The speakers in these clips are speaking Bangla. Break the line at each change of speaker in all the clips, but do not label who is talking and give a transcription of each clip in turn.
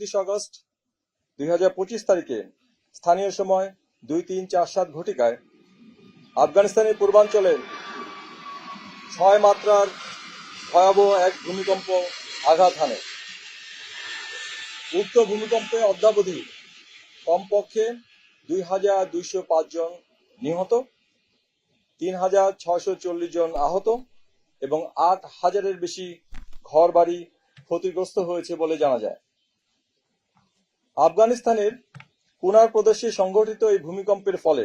একত্রিশ আগস্ট দুই হাজার পঁচিশ তারিখে স্থানীয় সময় দুই তিন চার সাত ঘটিকায় আফগানিস্তানের পূর্বাঞ্চলে ছয় মাত্রার ভয়াবহ এক ভূমিকম্প আঘাত হানে। উক্ত ভূমিকম্পে অদ্যাবধি কমপক্ষে দুই হাজার দুইশো পাঁচ জন নিহত, তিন হাজার ছয়শো চল্লিশ জন আহত এবং আট হাজারের বেশি ঘর বাড়ি ক্ষতিগ্রস্ত হয়েছে বলে জানা যায়। আফগানিস্তানের কুনার প্রদেশে সংঘটিত এই ভূমিকম্পের ফলে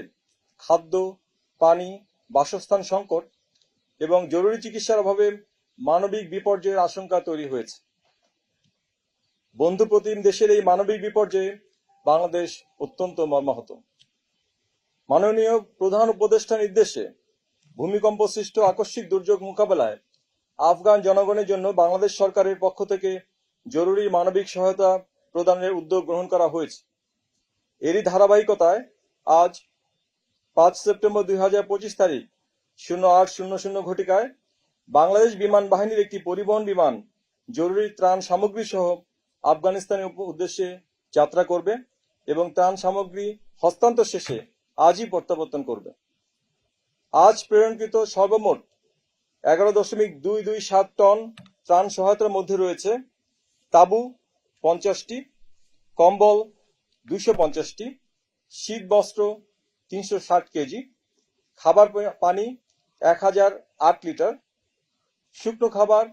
খাদ্য, পানি, বাসস্থান সংকট এবং জরুরি চিকিৎসার অভাবে মানবিক বিপর্যয়ের আশঙ্কা তৈরি হয়েছে। বন্ধুপ্রতিম দেশের এই মানবিক বিপর্যয়ে বাংলাদেশ অত্যন্ত মর্মাহত। মাননীয় প্রধান উপদেষ্টা নির্দেশে ভূমিকম্প সৃষ্ট আকস্মিক দুর্যোগ মোকাবেলায় আফগান জনগণের জন্য বাংলাদেশ সরকারের পক্ষ থেকে জরুরি মানবিক সহায়তা প্রদানের উদ্যোগ গ্রহণ করা হয়েছে। এরই ধারাবাহিকতায় আজ পাঁচ সেপ্টেম্বর দু হাজার পঁচিশ তারিখ শূন্য আট শূন্য শূন্য ঘটিকায় বাংলাদেশ বিমান বাহিনীর একটি পরিবহন বিমান জরুরি ত্রাণ সামগ্রী সহ আফগানিস্তানের উদ্দেশ্যে যাত্রা করবে এবং ত্রাণ সামগ্রী হস্তান্তর শেষে আজই প্রত্যাবর্তন করবে। আজ প্রেরণকৃত সর্বমোট এগারো দশমিক দুই দুই সাত টন ত্রাণ সহায়তার মধ্যে রয়েছে তাঁবু পঞ্চাশটি, কম্বল দুশো পঞ্চাশটি, শীত বস্ত্র তিনশো ষাট কেজি, খাবার পানি এক হাজার আট লিটার, শুকনো খাবার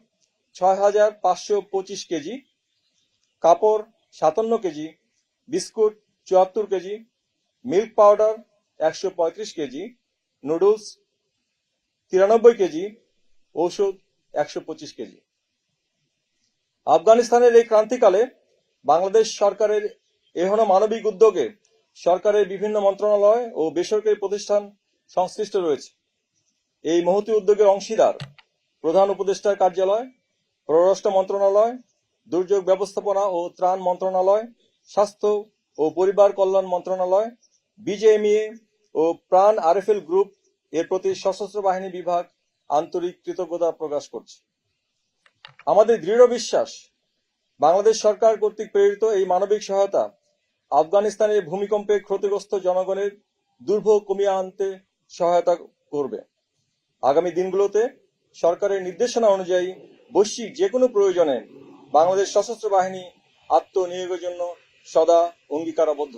ছয় হাজার পাঁচশো পঁচিশ কেজি, কাপড় সাতান্ন কেজি, বিস্কুট চুয়াত্তর কেজি, মিল্ক পাউডার একশো পঁয়ত্রিশ কেজি, নুডলস তিরানব্বই কেজি, ঔষধ একশো পঁচিশ কেজি। আফগানিস্তানের এই ক্রান্তিকালে বাংলাদেশ সরকারের এহন মানবিক উদ্যোগে সরকারের বিভিন্ন মন্ত্রণালয় ও বেসরকারি প্রতিষ্ঠান সংশ্লিষ্ট রয়েছে। এই মহতি উদ্যোগের অংশীদার প্রধান উপদেষ্টার কার্যালয়, পররাষ্ট্র মন্ত্রণালয়, দুর্যোগ ব্যবস্থাপনা ও ত্রাণ মন্ত্রণালয়, স্বাস্থ্য ও পরিবার কল্যাণ মন্ত্রণালয়, বিজেএমইএ ও প্রাণ আরএফএল গ্রুপ এর প্রতি সশস্ত্র বাহিনী বিভাগ আন্তরিক কৃতজ্ঞতা প্রকাশ করছে। আমাদের দৃঢ় বিশ্বাস বাংলাদেশ সরকার কর্তৃক প্রেরিত এই মানবিক সহায়তা আফগানিস্তানের ভূমিকম্পে ক্ষতিগ্রস্ত জনগণের দুর্ভোগ কমিয়ে আনতে সহায়তা করবে। আগামী দিনগুলোতে সরকারের নির্দেশনা অনুযায়ী বৈশ্বিক যে কোনো প্রয়োজনে বাংলাদেশ সশস্ত্র বাহিনী আত্মনিয়োগের জন্য সদা অঙ্গীকারাবদ্ধ।